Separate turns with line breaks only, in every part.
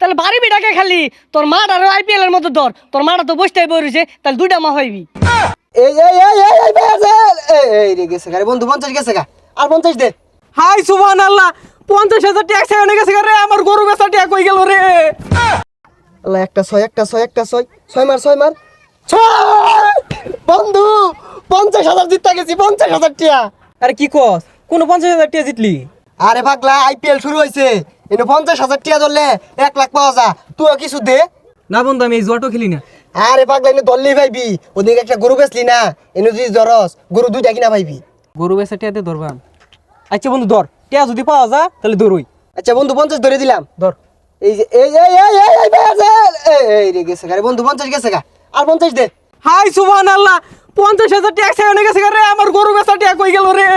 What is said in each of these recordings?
তাহলে বাড়ি বিটাকে খালি। তোর মাঠ আর আইপিএল এর মতো ধর। তোর মাটা তো বসতেই বইছে তাহলে দুইটা মা হইবি।
এই এই এই এই এই বেজাল এই এই রে গেছে গা রে বন্ধু পঞ্চাশ গেছে গা। আর পঞ্চাশ দে।
হাই সুবহান আল্লাহ পঞ্চাশ হাজার টাকা সেখানে গেছে রে আমার গরু বেচা টাকা কই গেল রে?
আল্লাহ একটা ছয় একটা ছয় একটা ছয়। ছয় মার ছয় মার। ছয়! বন্ধু পঞ্চাশ হাজার জিততে গেছি পঞ্চাশ হাজার টিয়া
আরে কি কস? কোন পঞ্চাশ হাজার টাকা জিতলি?
আরে পাগলা আইপিএল শুরু হয়েছে এনে পঞ্চাশ হাজার টিয়া ধরলে এক লাখ পাওয়া যা তুইও কিছু দে।
না বন্ধু আমি এই জুয়াটো খেলি না।
আরে পাগলা এনে ধরলেই পাইবি। ওদিকে একটা গরু বেচলি না এনে যদি জরস গরু দুইটা কিনা পাইবি।
গরু বেচা টাকা ধরবাম আচ্ছা বন্ধু ধর। টাকা যদি পাওয়া যা তাহলে ধরুই।
আচ্ছা বন্ধু পঞ্চাশ ধরে দিলাম।
ধর।
এই যে এই এই এই এই এই এই এই রে গেছে গা বন্ধু পঞ্চাশ গেছে গা। আর পঞ্চাশ দে।
হাই সুবহান আল্লাহ পঞ্চাশ হাজার টাকা সেখানে গেছে রে। আমার গরু বেচা টাকা কই গেল রে?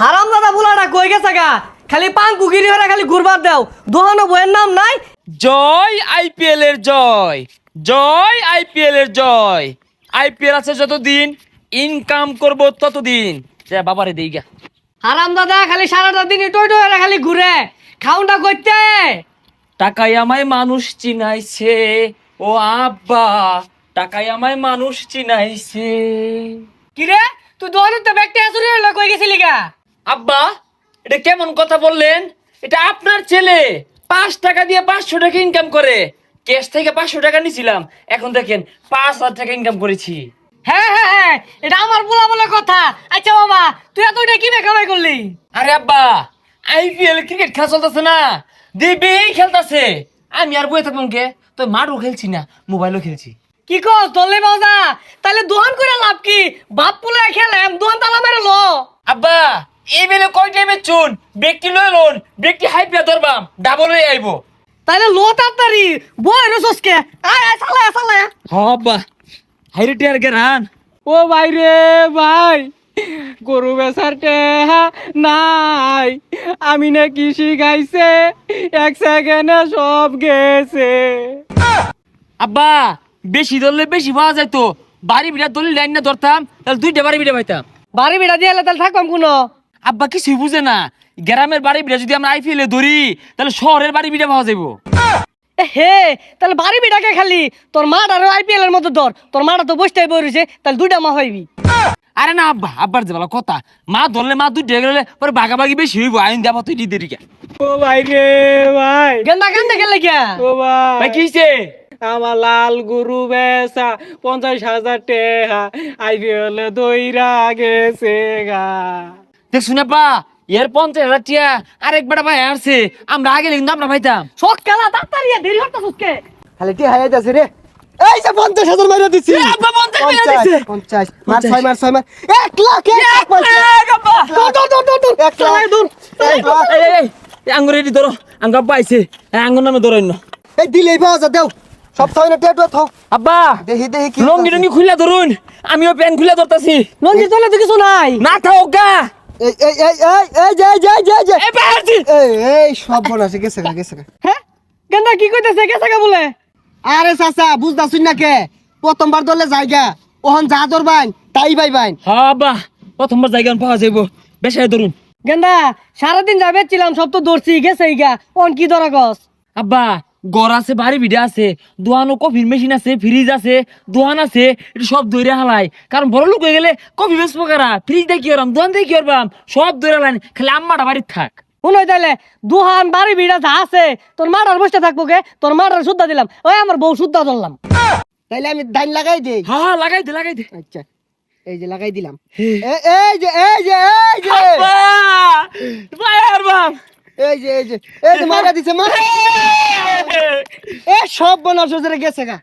হারাম দাদা বুলাটা কই গেছে গা? খালি পান কুকিরি হরে খালি ঘুরবার দাও। দোহানো বইয়ের নাম নাই।
জয় আইপিএল এর জয়। জয় আইপিএল এর জয়। আইপিএল আছে যতদিন ইনকাম করব ততদিন। যা বাবারে দেই গা।
হারাম দাদা খালি সারাটা দিন টই টই খালি ঘুরে। খাউনটা করতে।
টাকায় আমায় মানুষ চিনাইছে। ও আব্বা টাকায় আমায় মানুষ চিনাইছে।
কি রে তুই দোহানোর তো ব্যাগটা আসুরি কই গেছিলি গা?
আব্বা এটা কেমন কথা বললেন? এটা আপনার ছেলে। পাঁচ টাকা দিয়ে পাঁচশো টাকা ইনকাম করে। ক্যাশ থেকে পাঁচশো টাকা নিছিলাম। এখন দেখেন পাঁচ হাজার টাকা ইনকাম করেছি।
হ্যাঁ হ্যাঁ হ্যাঁ এটা আমার বলা বলে কথা। আচ্ছা বাবা তুই এত এটা কি কামাই করলি?
আরে আব্বা আইপিএল ক্রিকেট খেলা চলতেছে না। দিবি খেলতেছে। আমি আর বই থাকলাম কে? মাঠও খেলছি না মোবাইলও খেলছি।
কি কস দলে বাজা? তাহলে দোহান করে লাভ কি? বাপ পুলে খেলাম দোহান তালা মেরে লো।
আব্বা এই বেলে কয় টাইমে চুন? ব্যক্তি লয় লোন ব্যক্তি হাই পিয়া ধরবাম ডাবল হয়ে আইবো।
তাহলে লো তাড়াতাড়ি বই রে সসকে। আয় আয় সালা সালা
হ আব্বা। হাইরে টিয়ার গেরান।
ও ভাই রে ভাই গরু বেচার টেহা নাই। আমি না কৃষি গাইছে এক সেকেন্ডে সব গেছে।
আব্বা বেশি ধরলে বেশি পাওয়া যাইতো। বাড়ি বিড়া দলিল লাইন না ধরতাম তাহলে দুইটা বাড়ি বিড়া পাইতাম।
বাড়ি বিড়া দিয়ে তাহলে থাকবাম কোনো?
আব্বা কিছুই বুঝে না। গ্রামের বাড়ি বিড়া যদি আমরা আইপিএল এ ধরি তাহলে শহরের বাড়ি বিটা পাওয়া যাইবো।
হে তাহলে বাড়ি বিড়াকে খালি? তোর মাঠ আর আইপিএল এর মতো ধর। তোর মাটা তো বসতেই বইছে তাহলে দুইটা মা হইবি।
আরে না আব্বা আব্বার যে বলা কথা। মা ধরলে মা দুই ডেকে গেলে পরে বাগাবাগি বেশি হইব আইন যাব তুই দি দেরিকে
ও ভাই রে ভাই।
গেন্দা কান্দে গেলে কিয়া
ও ভাই।
ভাই কি হইছে?
আমার লাল গরু বেচা পঞ্চাশ হাজার টেহা আইপিএল দইরা গেছে গা।
দেখ শুনে পা? এর পঞ্চাশ হাজার টিয়া আরেক বেটা ভাই আসছে। আমরা আগে কিন্তু আমরা ভাইতাম
শখ খেলা তাড়াতাড়ি দেরি হতো সুসকে
খালি টিয়া হাই যাচ্ছে রে। এই যে পঞ্চাশ হাজার মাইরা দিছি।
আব্বা, পঞ্চাশ
মার ছয় মার ছয় মার এক লাখ এক লাখ।
এই এই, এই এই আঙ্গুর এটি ধরো। আঙ্গা আব্বা আইছে। এই আঙ্গুর নামে ধরো না
এই দিলেই পাওয়া যা দেও। সব ছয় না থাও।
আব্বা
দেখি দেখি কি
লঙ্গি টঙ্গি খুলে ধরুন। আমিও প্যান খুলে ধরতাছি।
লঞ্জি চলে তো কিছু নাই।
না থাও গা।
এই এই এই এই এই যে এই যে যে যে।
এই পারছি
এই এই সব গেছে গা গেছে গা।
হ্যাঁ? গেন্দা কি কইতেছে গেছে গা বলে?
আরে চাচা বুঝতাছুন না কে? প্রথমবার জায়গা। ওহন যা ধরবাইন তাই
হ্যাঁ প্রথমবার জায়গা পাওয়া যাইব। বেশায় ধরুন।
গেন্দা সারাদিন যাবে ছিলাম সব তো দৌড়ছি গেছে গা। অন কি ধরা গছ
আব্বা গড় আছে বাড়ি ভিড়ে আছে দোয়ানো কফির মেশিন আছে ফ্রিজ আছে দোয়ান আছে এটা সব দৈরে হালাই। কারণ বড় লোক হয়ে গেলে কফি বেসবো কারা? ফ্রিজ দিয়ে কি করবাম দোয়ান দিয়ে কি করবাম? সব দৈরে লাইন খালি আম্মাটা বাড়ির থাক।
তাইলে দুহান বাড়ি ভিড়া যা আছে। তোর বসে থাকব গে তোর মাটার শুদ্ধা দিলাম। ওই আমার বউ শুদ্ধা ধরলাম।
তাইলে আমি ধান লাগাই দেই।
হ্যাঁ হ্যাঁ লাগাই দে লাগাই দে।
আচ্ছা এই যে লাগাই দিলাম। এই যে এই যে এই যে।
ভাই আর বাপ!
এই যে এই যে এই যে মারা দিছে মা এ সব বনাস জোরে গেছে গা।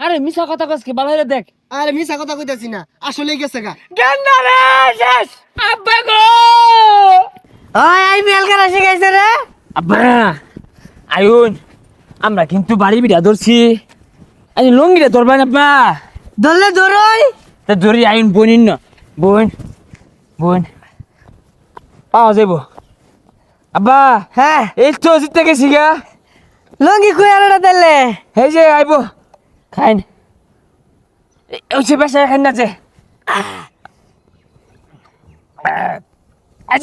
আরে মিশা কথা কসকে বালাইরে দেখ।
আরে মিছা কথা কইতাছি না আসলেই গেছে গা।
গেন্দা রে শেষ।
আব্বা গো।
ওই আইপিএল খেলা শিখাইছে রে।
আব্বা আয়ুন আমরা কিন্তু বাড়ি বিড়া ধরছি। আজ লঙ্গিটা ধরবেন আব্বা।
ধরলে ধরই।
তা ধরি আইন বোনিন না বোন বোন। পাওয়া যাইব। আব্বা
হ্যাঁ।
এই তো জিতে গেছি গা।
লঙ্গি কই আনটা তাইলে
এই যে আইব। খাইন। ওই সে বেসা খাইন না যে।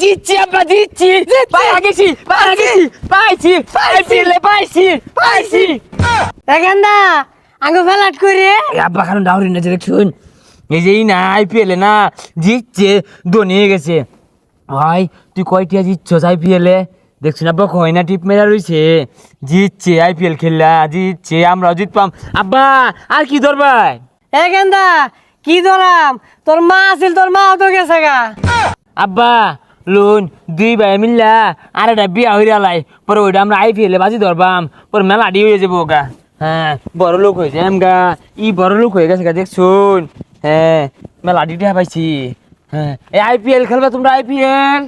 জিতছি আব্বা জিতছি। পাই গেছি পাই গেছি পাইছি। পাইছি। লে পাইছি। পাইছি।
এখানটা আঙ্গু ফেলাট করে।
আব্বা কারণ ডাউরি না যে দেখছুন এই যে না আইপিএল না জিতছে ধোনি হয়ে গেছে। ভাই তুই কয়টিয়া জিতছস আইপিএল এ? দেখছুন আব্বা কয় না টিপ মেরা রইছে। জিতছে আইপিএল খেললা জিতছে আমরাও জিতপাম। আব্বা আর কি ধরবাই
এখানটা কি ধরাম তোর মা আছিল তোর মাও তো গেছে গা।
আব্বা লোন দুই ভাই মিললা আর একটা বিয়া হইয়া লাই। পরে ওইটা আমরা আইপিএল এ বাজি ধরবাম। পরে মেলা আডি হয়ে যাব গা। হ্যাঁ বড় লোক হয়েছে এম গা। ই বড় লোক হয়ে গেছে গা দেখছুন? হ্যাঁ মেলা আডি পাইছি। হ্যাঁ এই আইপিএল খেলবে তোমরা আইপিএল